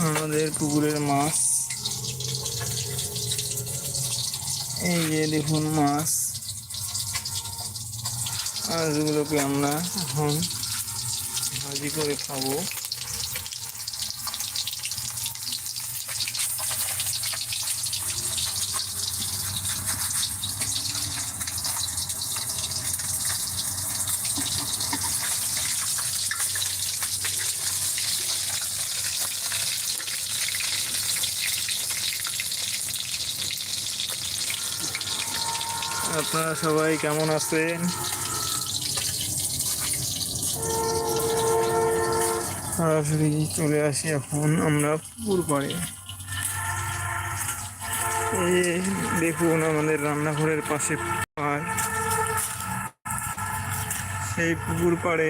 আমাদের পুকুরের মাছ। এই যে দেখুন মাছ। মাছগুলোকে আমরা এখন ভাজি করে খাব। আপনারা সবাই কেমন আছেন? সরাসরি চলে আসি এখন আমরা পুকুর পাড়ে। এই দেখুন আমাদের রান্নাঘরের পাশে পাড়। সেই পুকুর পাড়ে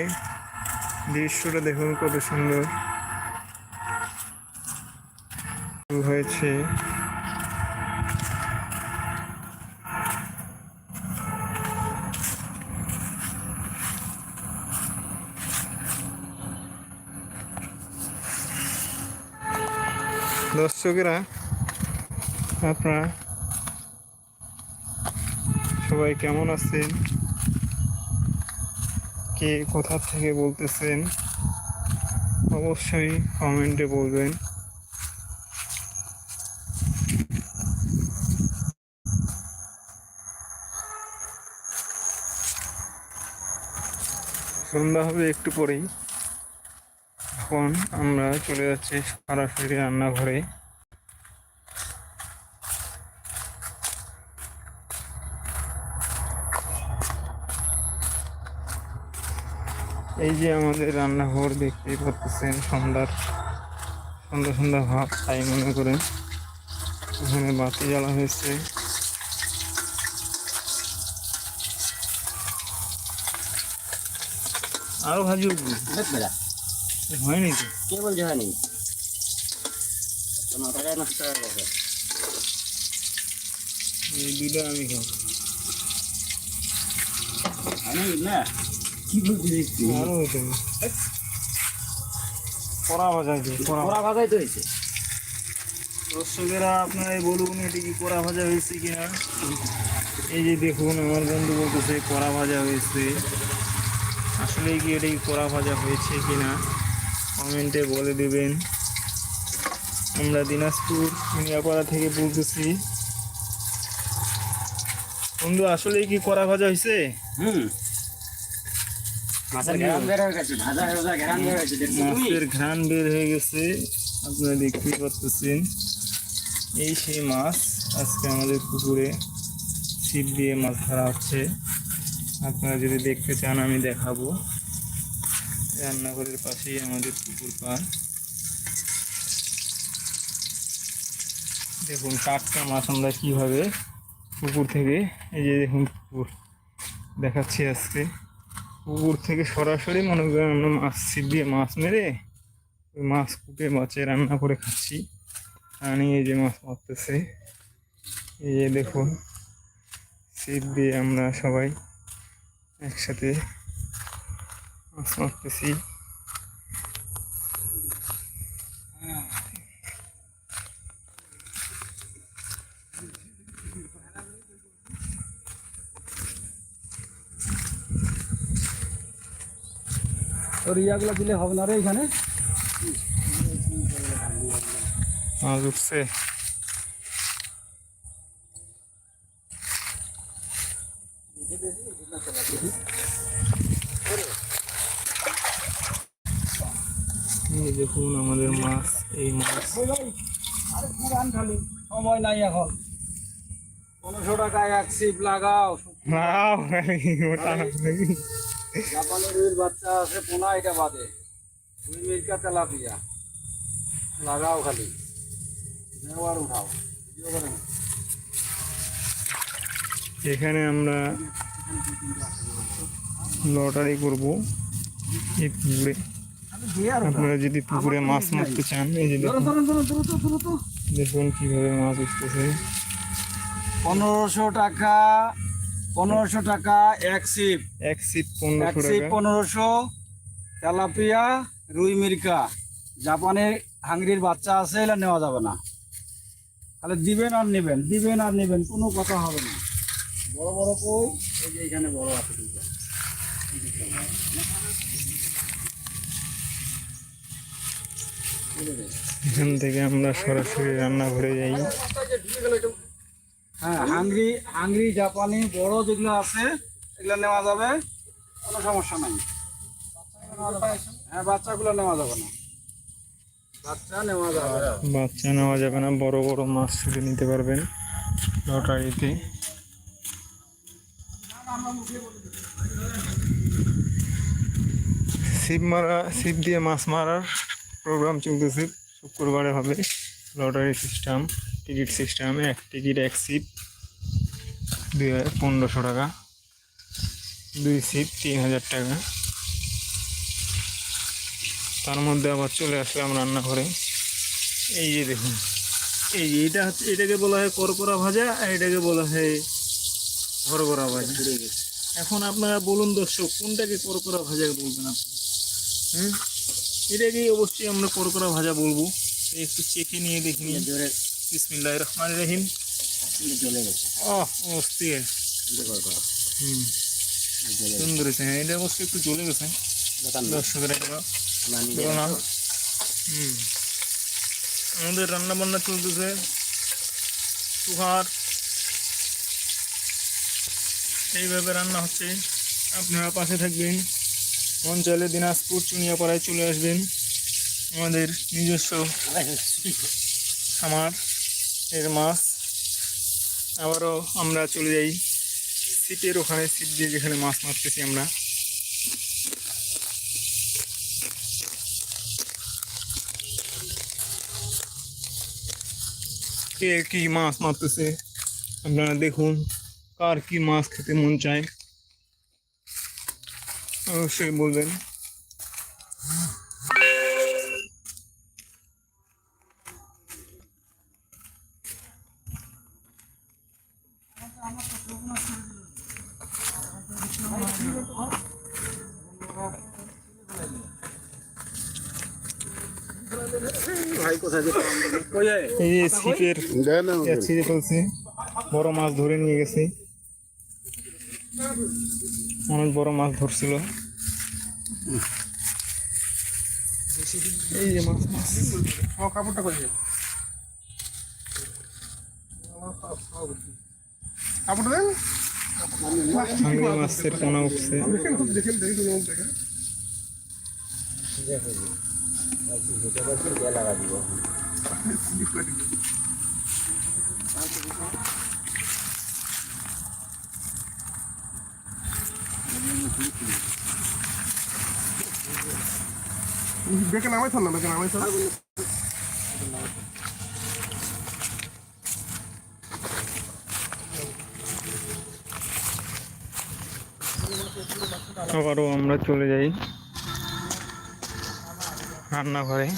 দৃশ্যটা দেখুন কত সুন্দর। হয়েছে। দর্শকেরা, আপনারা সবাই কেমন আছেন? কে কোথা থেকে বলতেছেন? অবশ্যই কমেন্টে বলবেন। সন্ধ্যা হবে একটু পরেই। এখন আমরা চলে যাচ্ছি সরাসরি রান্নাঘরে। এই যে আমাদের রান্নাঘর দেখতেই পাচ্ছেন, সন্ধ্যার সন্ধ্যা সন্ধ্যা ভাব, তাই মনে করেন এখানে বাতি জ্বালা হয়েছে। আরও ভাজি হয়নি কে বলছে হয়নি? তো নষ্ট হয়ে গেছে। এই আমি খাব। আমি না কি দেখছি আরও তো হয়েছে। দর্শকেরা বলুন এটি কি কড়া ভাজা হয়েছে কিনা এই যে দেখুন আমার বন্ধু বলতেছে কড়া ভাজা হয়েছে। আসলে কি এটি কড়া ভাজা হয়েছে কিনা কমেন্টে বলে দেবেন। আমরা দিনাজপুর মিয়াপাড়া থেকে বলতেছি। বন্ধু আসলে কি করা ভাজা হয়েছে হুম মাছের ঘ্রাণ বের হয়ে গেছে আপনারা দেখতেই পাচ্ছেন এই সেই মাছ আজকে আমাদের পুকুরে ছিপ দিয়ে মাছ ধরা হচ্ছে। আপনারা যদি দেখতে চান আমি দেখাবো। রান্নাঘরের পাশেই আমাদের পুকুর পাড়। দেখুন টাটকা মাছ আমরা কীভাবে পুকুর থেকে, এই যে দেখুন পুকুর, দেখাচ্ছি আজকে। পুকুর থেকে সরাসরি মনে করেন আমরা মাছ ছিপ দিয়ে মাছ মেরে ওই মাছ কুটে মাছে রান্না করে খাচ্ছি। আনি এই যে মাছ মারতেছে। এই যে দেখুন, ছিপ দিয়ে আমরা সবাই একসাথে মাছ মারতেছি তোর ইয়াগুলো দিলে হবে না রে এখানে মাছ উঠছে এই দেখুন আমাদের মাছ এই মাছ আরে পুরান খালি সময় নাই এখন পনেরোশো টাকায় এক সিপ লাগাও রুইয়ের বাচ্চা আছে পোনা এটা বাদে রুই মির্কা তেলাপিয়া লাগাও খালি নেওয়ার উঠাও। এখানে আমরা লটারি করব এই পুকুরে আপনারা যদি পুকুরে মাছ মারতে চান এই যে দেখুন। কীভাবে মাছ উঠতেছে। পনেরোশো টাকা পনেরোশো টাকা এক সিপ। এক সিট এক পনেরোশো সিপ পনেরোশো তেলাপিয়া রুই মির্কা। জাপানের হাঙ্গরির বাচ্চা আছে এগুলো নেওয়া যাবে না। তাহলে দিবেন আর নেবেন দিবেন আর নেবেন কোনো কথা হবে না। বড় বড় কই? এই যে এখানে বড় আছে এখান থেকে আমরা সরাসরি রান্নাঘরে যাই। হ্যাঁ হাঙ্গরি হাঙ্গরি জাপানি বড় যেগুলো আছে এগুলো নেওয়া যাবে। কোনো সমস্যা নাই। হ্যাঁ বাচ্চাগুলো নেওয়া যাবে না। বাচ্চা নেওয়া যাবে না। বাচ্চা নেওয়া যাবে না বড় বড় মাছ ছুটে নিতে পারবেন লটারিতে। ছিপ মারা ছিপ দিয়ে মাছ মারার প্রোগ্রাম চলতেছে। শুক্রবারে হবে লটারি সিস্টেম টিকিট সিস্টেম এক টিকিট এক সিপ দুই হাজার পনেরোশো টাকা, দুই সিট তিন হাজার টাকা। তার মধ্যে আবার চলে আসলাম রান্নাঘরে। এই যে দেখুন, এই যে এটা হচ্ছে, এটাকে বলা হয় করকরা ভাজা আর এটাকে বলা হয় ঘরগড়া ভাজা। এখন আপনারা বলুন দর্শক, কোনটাকে করকরা ভাজা বলবেন আপনি? হুম? এটাকেই অবশ্যই আমরা করকরা ভাজা বলব। একটু চেখে নিয়ে দেখি। বিসমিল্লাহ রহমান রহিম। ও অস্থির হুম। সুন্দর হয়েছে। হ্যাঁ এটা অবশ্যই একটু জ্বলে গেছে। দর্শকেরা না। হুম। আমাদের রান্না বান্না চলতেছে। সুহার। এইভাবে রান্না হচ্ছে। আপনারা পাশে থাকবেন। মন চাইলে দিনাজপুর চুনিয়াপাড়ায় চলে আসবেন। আমাদের নিজস্ব খামার, এর মাছ। আবারও আমরা চলে যাই সিটের ওখানে, সিট দিয়ে যেখানে মাছ মারতেছি আমরা। কে কি মাছ মারতেছে আপনারা দেখুন, কার কি মাছ খেতে মন চায়। অবশ্যই বলবেন। এই ছিপের ছিঁড়ে ফেলছে। বড় মাছ ধরে নিয়ে গেছি। অনেক বড় মাছ ধরছিল। এই যে মাছ মাছ কাপড়টা কই কাপড়টা দেন সামনে মাছের পোনা উঠছে। দেখেন দেখেন দেখেন। বেকে নামাই না বেকে নামাই থান আবারও আমরা চলে যাই রান্নাঘরে।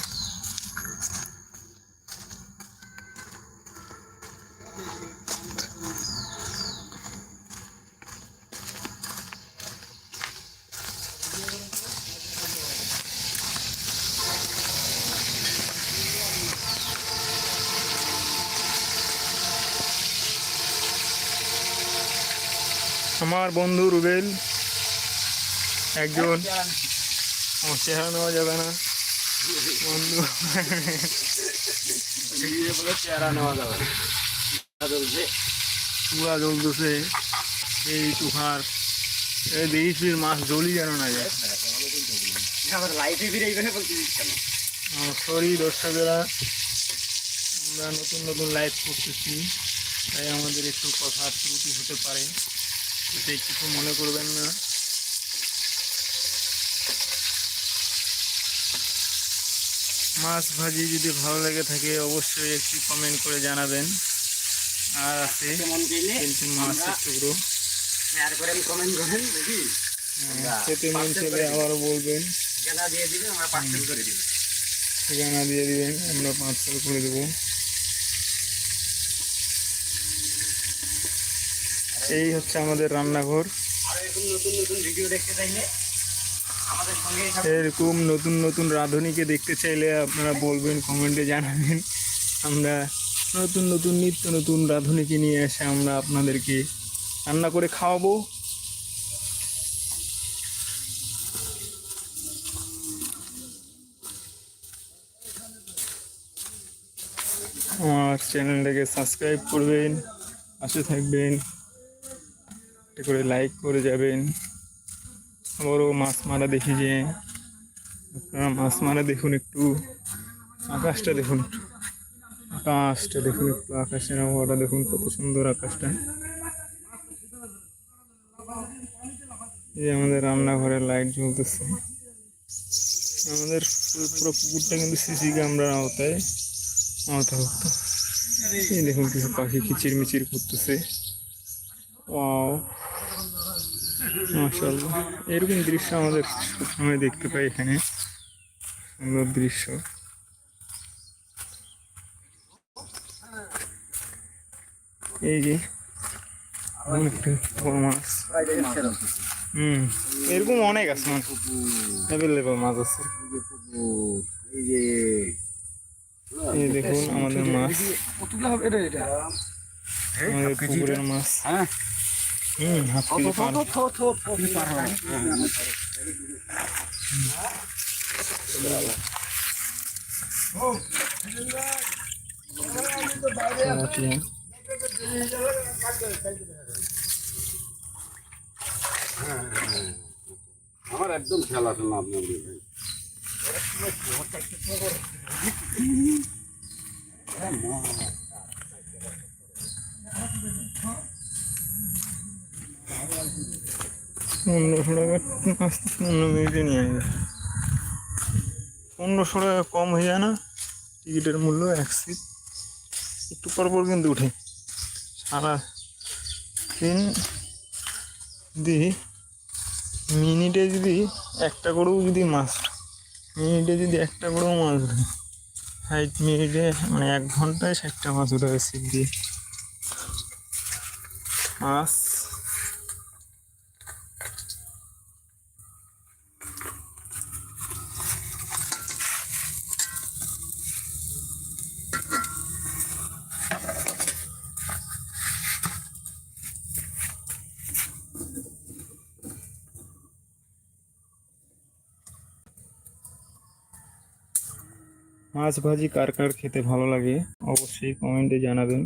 আমার বন্ধু রুবেল একজন। আমার চেহারা নেওয়া যাবে না। বন্ধু। চেহারা নেওয়া যাবে চুয়া জ্বলতেছে। এই তুষার এই দেখিস মাছ জলি যেন না যায়। সরি দর্শকেরা আমরা নতুন নতুন লাইভ করতেছি। তাই আমাদের একটু কথা ত্রুটি হতে পারে। এতে কিছু মনে করবেন না। মাছ ভাজি যদি ভালো লেগে থাকে অবশ্যই একটি কমেন্ট করে জানাবেন। আর আছে মাছের টুকরো। হ্যাঁ, খেতে মন চলে আবারও বলবেন। ঠিকানা দিয়ে দিবেন আমরা পার্সেল করে দিব ঠিকানা দিয়ে দিবেন আমরা পার্সেল করে দেবো। এই হচ্ছে আমাদের রান্নাঘর। এরকম নতুন নতুন রাঁধুনিকে দেখতে চাইলে আপনারা বলবেন, কমেন্টে জানাবেন। আমরা নতুন নতুন নিত্য নতুন রাঁধুনিকে নিয়ে এসে আমরা আপনাদেরকে রান্না করে খাওয়াবো। আমার চ্যানেলটাকে সাবস্ক্রাইব করবেন, পাশে থাকবেন। একটা করে লাইক করে যাবেন। আবারও মাছ মারা দেখি যে, আপনারা মাছ মারা দেখুন একটু, আকাশটা দেখুন একটু। আকাশটা দেখুন একটু, আকাশের আবহাওয়াটা দেখুন কত সুন্দর আকাশটা। এই আমাদের রান্নাঘরের লাইট জ্বলতেছে। আমাদের পুরো পুকুরটা কিন্তু সিসি ক্যামেরার আওতায় আওতাভুক্ত এই দেখুন কিছু পাখি কিচির মিচির করতেছে। ওয়াও মাশাল্লাহ এরকম দৃশ্য আমাদের সবসময় দেখতে পাই এখানে। সুন্দর দৃশ্য। এই যে মাছ হুম এরকম অনেক আছে মাছ অ্যাভেলেবল মাছ আছে। এই যে এই দেখুন আমাদের মাছ। আমাদের পুকুরের মাছ। হ্যাঁ। হুম হাফ কেজি পার রাখলাম। আমার একদম খেয়াল আছে না আপনার পনেরোশো টাকা মাছ তো পনেরো মিনিটে নিয়ে আসবে। পনেরোশো টাকা কম হয়ে যায় না, টিকিটের মূল্য এক সিট একটু পর পর কিন্তু উঠে। সারা দিন যদি মিনিটে যদি একটা করেও যদি মাছ মিনিটে যদি একটা করেও মাছ ওঠে ষাট মিনিটে মানে এক ঘন্টায় ষাটটা মাছ উঠে সিট দিয়ে। মাছ মাছ ভাজি কার কার খেতে ভালো লাগে, অবশ্যই কমেন্টে জানাবেন।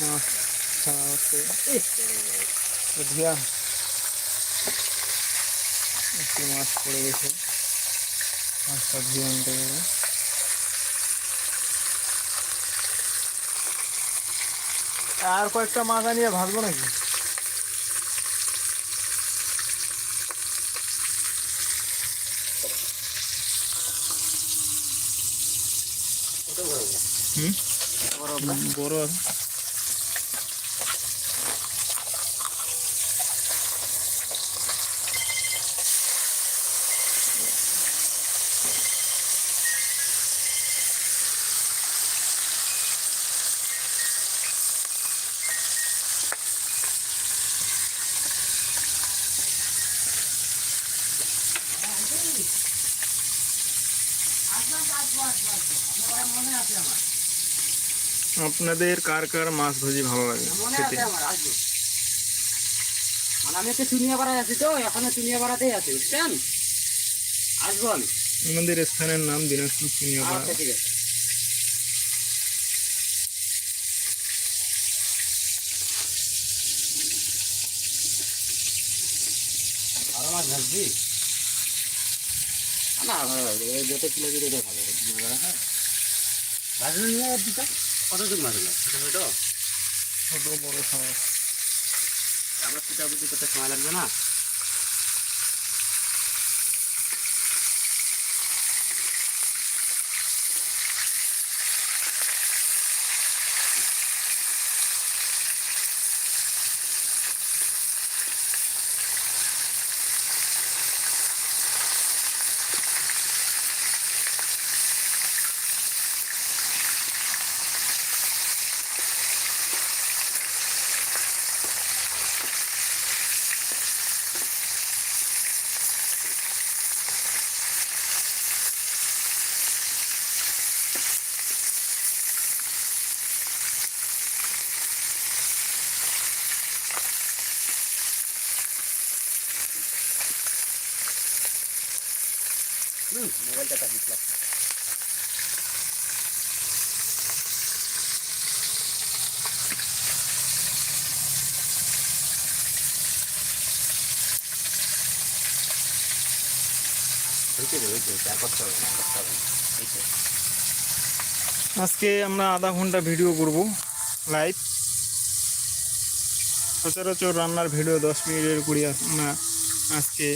মাছ ছাড়া হচ্ছে। বুঝিয়া একটু মাছ পড়ে গেছে। মাছটা ধুয়ে আনতে গেলে আর কয়েকটা মাছ আনিয়ে ভাজবো নাকি? হুম? বড় আছে। আপনাদের কার কার মাছ ভাজি ভালো লাগে? খেতে? মানে আমি একটা চুনিয়া পাড়ায় আছি তো এখনও চুনিয়া পাড়াতেই আছি বুঝছেন? আসব আমি। আমাদের স্থানের নাম দিনাজপুর চিনিয়াপাড়া আচ্ছা ঠিক আছে। আরও মাছ ভাজবি? না যত কিলো দিলে ভালো নিয়ে দিতা কতটুকু ভাজলো ছোটো ছোটো? ছোট বড় সব আমরা পিঠাপুটি করতে সময় লাগবে না? মোবাইলটা আজকে আমরা আধা ঘণ্টা ভিডিও করব লাইভ। সচরাচর রান্নার ভিডিও দশ মিনিটের আমরা আজকে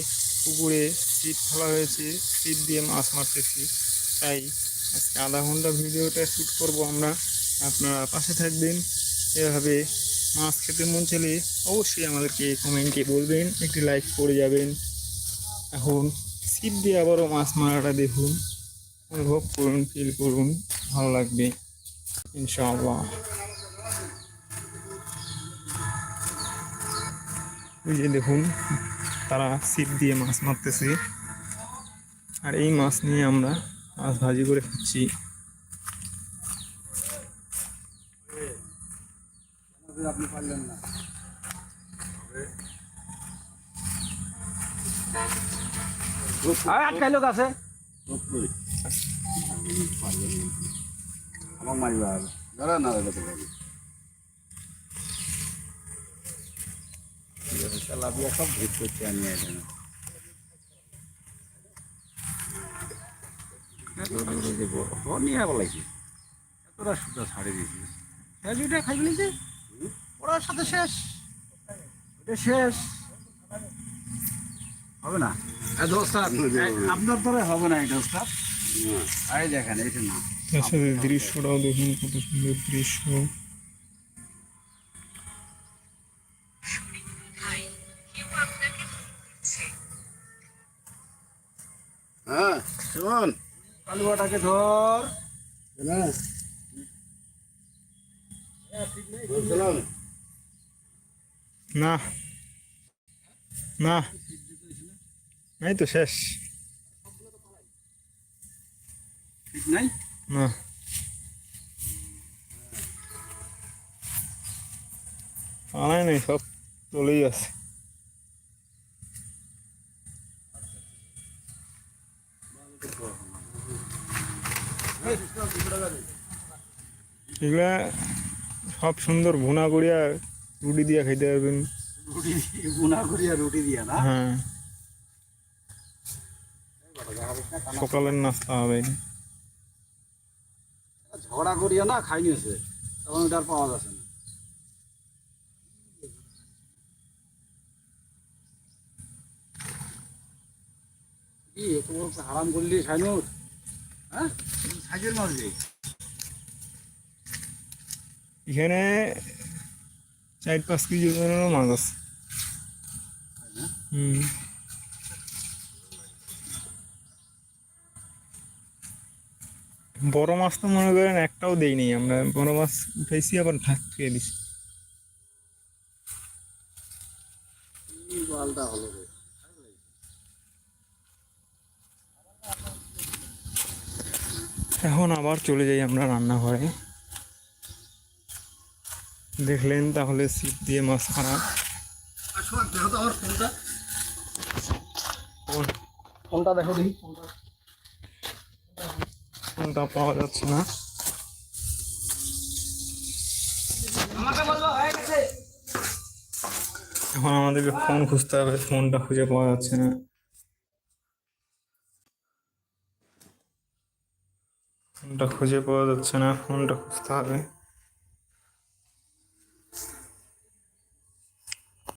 পুকুরে ছিপ ফেলা হয়েছে ছিপ দিয়ে মাছ মারতেছি। তাই আজকে আধা ঘণ্টা ভিডিওটা শ্যুট করব আমরা। আপনারা পাশে থাকবেন। এভাবে মাছ খেতে মন চলে অবশ্যই আমাদেরকে কমেন্টে বলবেন, একটি লাইক করে যাবেন। এখন ছিপ দিয়ে আবারও মাছ মারাটা দেখুন। অনুভব করুন ফিল করুন, ভালো লাগবে, ইনশাআল্লাহ। ওই যে দেখুন তারা ছিপ দিয়ে মাছ মারতেছে। আর এই মাছ নিয়ে আমরা মাছ ভাজি করে খাচ্ছি। আপনি পারলেন না আটকাইলো গাছে আমার মারিবা দাঁড়া না তেলাপিয়া সব ভেদ করছে আমি এখানে নিয়ে বলাইছি এতটা সুদ্ধা ছাড়ে দিয়েছি। শেষ ওইটা খাইবি যে ওরার সাথে শেষ। ওটা শেষ। হবে না? এই আপনার তোরে হবে না দেখেন না দৃশ্যটাও দেখুন কত সুন্দর দৃশ্য। কালুয়াটাকে ধর। না। না। এই তো শেষ। নাই না। আনাই নেই সব চলেই আছে। এগুলা সব সুন্দর ভুনা করিয়া রুটি দিয়া খাইতে পারবেন। রুটি গুনা করিয়া রুটি দিয়া না? হ্যাঁ। সকালের নাস্তা হবে। ঝগড়া করিয়া না খাই নিয়েছে তখন ওটা আর পাওয়া যাচ্ছে না। কি এত বড় হারাম করলি সাইনুর? হ্যাঁ? সাইজের রে। এখানে চার পাঁচ কেজি ওজনেরও মাছ আছে। হুম। বড় মাছ তো মনে করেন একটাও দেইনি আমরা বড় মাছ উঠাইছি আবার ঢাক খেয়ে দিছি। এখন আবার চলে যাই আমরা রান্নাঘরে। দেখলেন তাহলে ছিপ দিয়ে মাছ মারা আমার ফোনটা। দেখো দেখি। ফোনটা পাওয়া যাচ্ছে না। এখন আমাদেরকে ফোন খুঁজতে হবে ফোনটা খুঁজে পাওয়া যাচ্ছে না। ফোনটা খুঁজে পাওয়া যাচ্ছে না ফোনটা খুঁজতে হবে।